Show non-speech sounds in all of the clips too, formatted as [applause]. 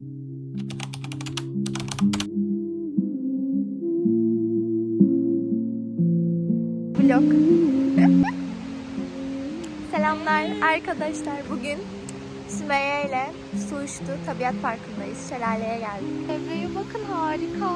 Vlog. Selamlar arkadaşlar. Bugün Sümeyye ile su uçtu. Tabiat Parkı'ndayız. Şelaleye geldik. Çevreye bakın harika.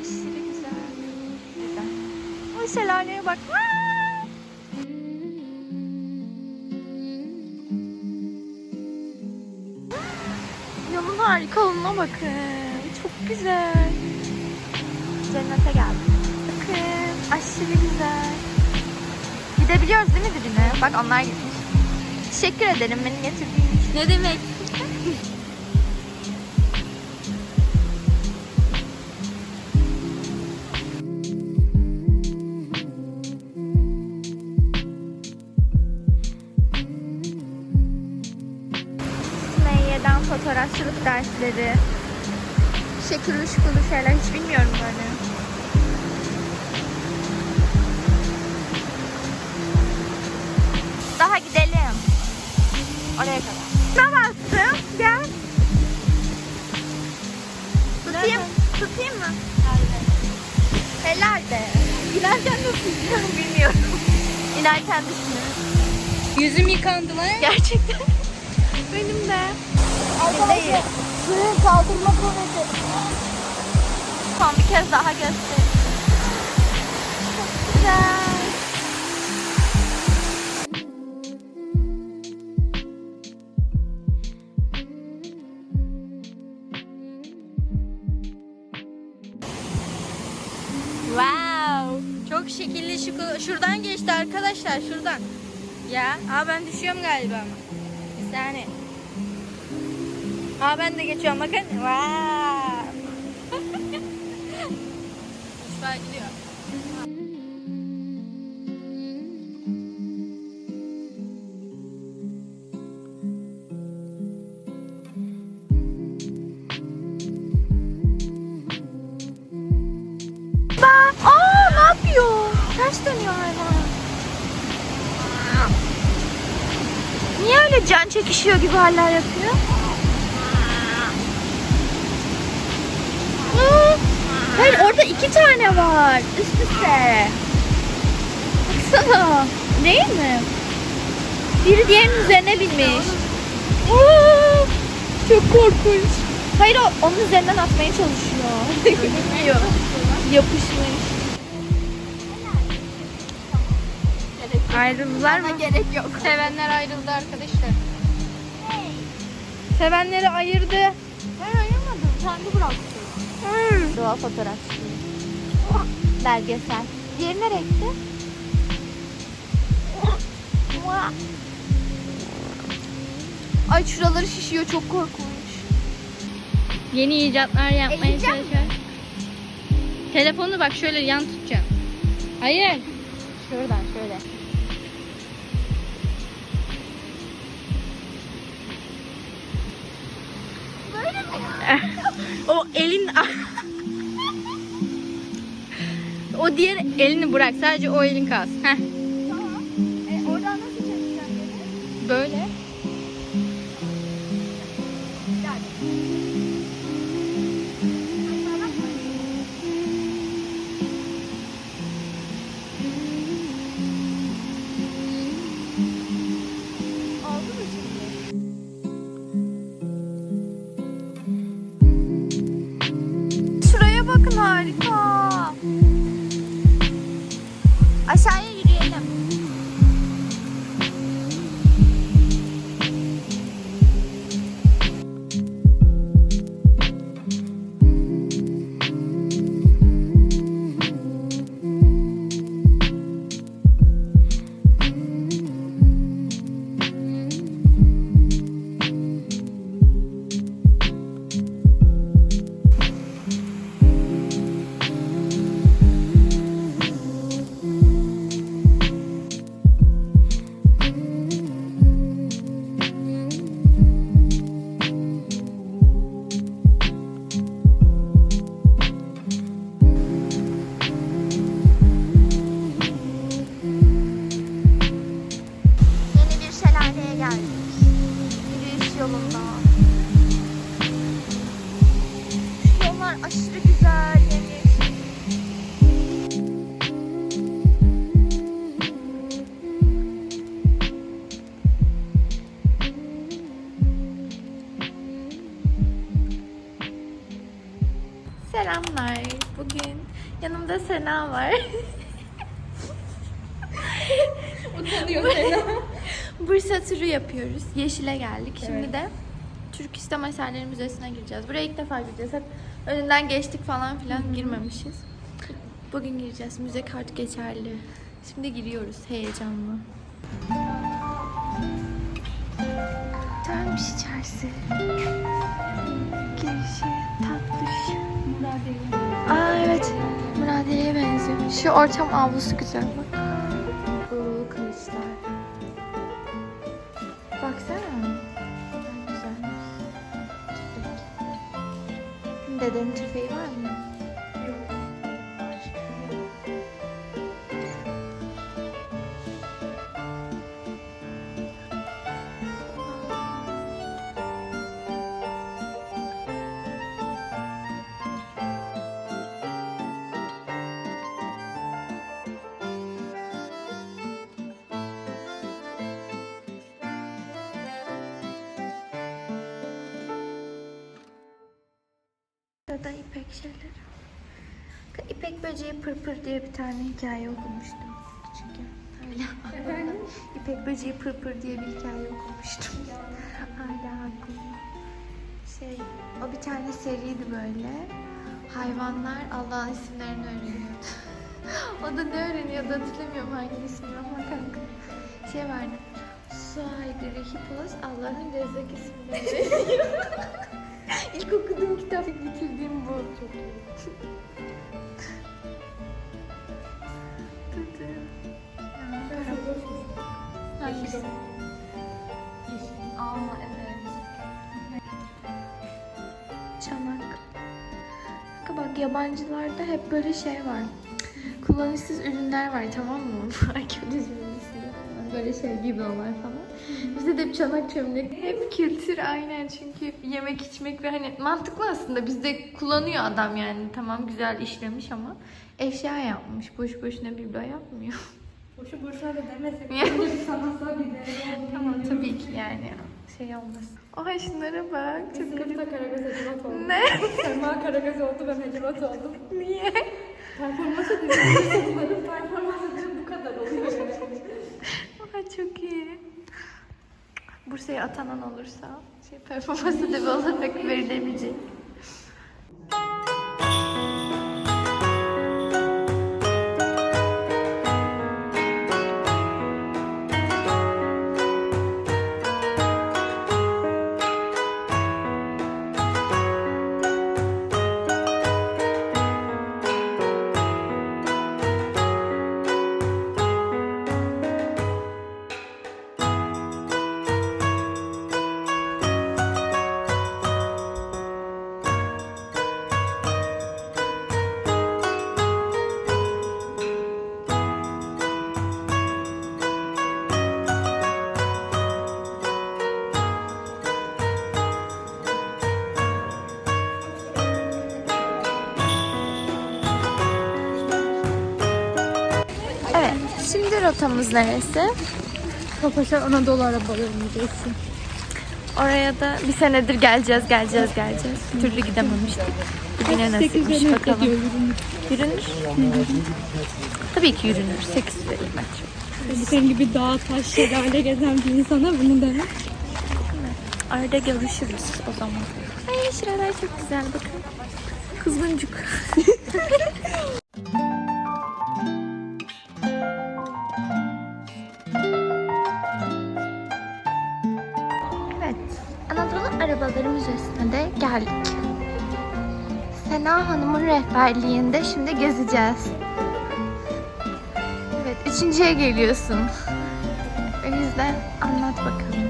Aşırı güzel. Güzel. Ay şelaleye bak. Aa! Harika bakın. Çok güzel. Cennete geldik. Bakın aşırı güzel. Gidebiliyoruz değil mi dibine? Bak onlar gitmiş. Teşekkür ederim beni getirdiğin için. Ne demek? Fotoğrafçılık dersleri. Şekilli şukulu şeyler hiç bilmiyorum böyle. Daha gidelim. Oraya kadar. Ne bastım? Gel. Tutayım. Tutayım mı? Helal de. İnerken nasıl ineceğim bilmiyorum. İnerken düşünüyorum. Yüzüm yıkandı lan. Gerçekten. Benim de. Arkadaşlar Suyun kaldırma kuvveti. son bir kez daha göster. Çok güzel. Wow. Çok şekilli şu şuradan geçti arkadaşlar şuradan. Ya, aa ben düşüyorum galiba ama. Bir saniye. Aa ben de geçiyorum bakın. Wow. Uçlar [laughs] gidiyor. Aa ne yapıyor? Ters dönüyor hayvan. Niye öyle can çekişiyor gibi haller yapıyor? Hayır orada iki tane var üst üste. Baksana. Değil mi? Biri diğerinin üzerine binmiş. Aa, çok korkunç. Hayır o onun üzerinden atmaya çalışıyor. Gidiyor. [laughs] Yapışmış. Ayrıldılar mı? gerek yok. Sevenler ayrıldı arkadaşlar. Sevenleri ayırdı. Doğa fotoğrafçı. Belgesel. Diğeri nereye gitti? Ay şuraları şişiyor çok korkunç. Yeni icatlar yapmaya çalışıyor. Telefonu bak şöyle yan tutacaksın. Hayır. Şuradan şöyle. Böyle mi? [laughs] O elin... o diğer elini bırak. Sadece o elin kalsın. Heh. Yanımda Sena var. [laughs] Utanıyor Sena. [laughs] Bursa turu yapıyoruz. Yeşil'e geldik. Şimdi de Türk İslam Eserleri Müzesi'ne gireceğiz. Buraya ilk defa gireceğiz. Hep önünden geçtik falan filan girmemişiz. Bugün gireceğiz. Müze kart geçerli. Şimdi giriyoruz heyecanla. Güzelmiş içerisi. Girişi tatlış. Evet. Benziyor. Şu ortam avlusu güzel bak. Bu kılıçlar. Baksana. Güzelmiş. Dedenin tüfeği var mı? Burada ipek şeyleri. İpek böceği pırpır diye bir tane hikaye okumuştum küçükken. Hala İpek böceği pırpır diye bir hikaye okumuştum. Hala aklımda. Şey, o bir tane seriydi böyle. Hayvanlar Allah'ın isimlerini öğreniyordu. [laughs] o da ne öğreniyordu hatırlamıyorum hangi ismi ama kanka. Şey vardı. Su aygırı hipos Allah'ın lezzet isimleri. [laughs] [laughs] [laughs] İlk okuduğum kitap bitirdiğim bu. Çok iyi. [laughs] Hangisi? Aa evet. Çanak. Bak bak yabancılarda hep böyle şey var. Kullanışsız ürünler var tamam mı? [laughs] Müzesinde falan. Böyle şey biblolar falan. Bizde de hep çanak çömlek. Hep kültür aynen çünkü yemek içmek ve hani mantıklı aslında bizde kullanıyor adam yani tamam güzel işlemiş ama eşya yapmış. Boş boşuna biblo yapmıyor. Boşu boşuna da demesek. Böyle bir sanatsal bir olduğunu tamam tabii ki yani şey olmaz. Ay şunlara bak. Çok Sınıfta Karagöz Hacivat oldu. Ne? Selma Karagöz oldu ben Hacivat oldum. Niye? Performans ödülü. [laughs] Performans ödülü bu kadar oluyor. Ay çok iyi. Bursa'ya atanan olursa şey performans ödevi olarak verilebilecek. Rotamız neresi? Kapaşa Anadolu Arabaları Müzesi. Oraya da bir senedir geleceğiz, geleceğiz, geleceğiz. Bir türlü gidememiştik. Bugüne nasipmiş bakalım. Yürünür. Tabii ki yürünür. 8 metre. Senin gibi dağ, taş, şelale gezen bir insana bunu demek. Arada görüşürüz o zaman. Ay şuralar çok güzel bakın. Kızgıncık. [laughs] Anadolu Arabaları Müzesi'ne de geldik. Sena Hanım'ın rehberliğinde şimdi gezeceğiz. Evet, üçüncüye geliyorsun. O yüzden anlat bakalım.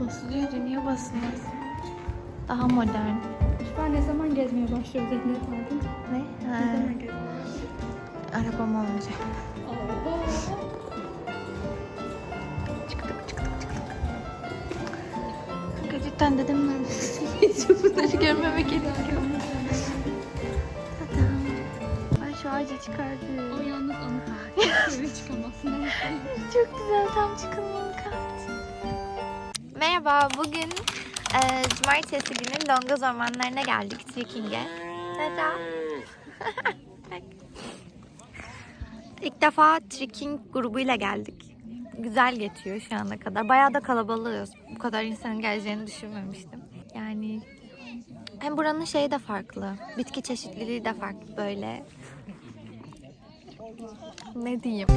Basılıyor niye basılmaz? Daha modern. Ben ne zaman gezmeye başlıyoruz Ehliyet aldın? Ne? Ha, Ne zaman gezmeye arabam olunca. Çıktık çıktık çıktık. Kanka cidden dedim ben [laughs] bunları görmemek gerekiyor. Ay şu ağaca O çıkardı. yalnız anı [laughs] çıkamazsın. Çok güzel tam çıkınmalı kart. Merhaba bugün e, cumartesi günü Longoz ormanlarına geldik trekking'e. Neden? [laughs] İlk defa trekking grubuyla geldik. Güzel geçiyor şu ana kadar. Bayağı da kalabalığız. Bu kadar insanın geleceğini düşünmemiştim. Yani hem buranın şeyi de farklı. Bitki çeşitliliği de farklı böyle. Ne diyeyim?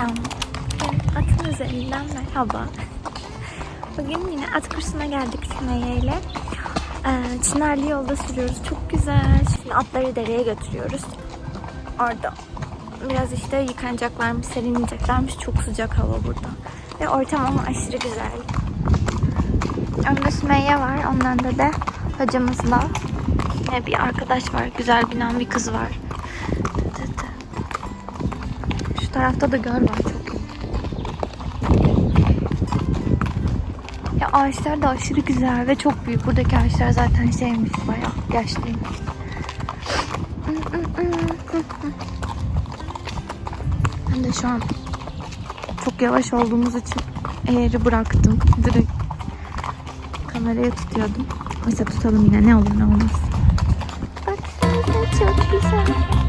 Selam. Bugün atın üzerinden merhaba. Bugün yine at kursuna geldik Sümeyye ile. Ee, Çınarlı yolda sürüyoruz. Çok güzel. Şimdi atları dereye götürüyoruz. Orada biraz işte yıkanacaklarmış, serinleyeceklermiş. Çok sıcak hava burada. Ve ortam ama aşırı güzel. Önde Sümeyye var. Ondan da da hocamızla yine bir arkadaş var. Güzel binen bir kız var. Şu tarafta da göl var çok. Ya ağaçlar da aşırı güzel ve çok büyük. Buradaki ağaçlar zaten şeymiş bayağı yaşlıymış. [laughs] Ben de şu an çok yavaş olduğumuz için eğri bıraktım. Direkt kameraya tutuyordum. Neyse tutalım yine ne olur ne olmaz. Baksanıza çok güzel.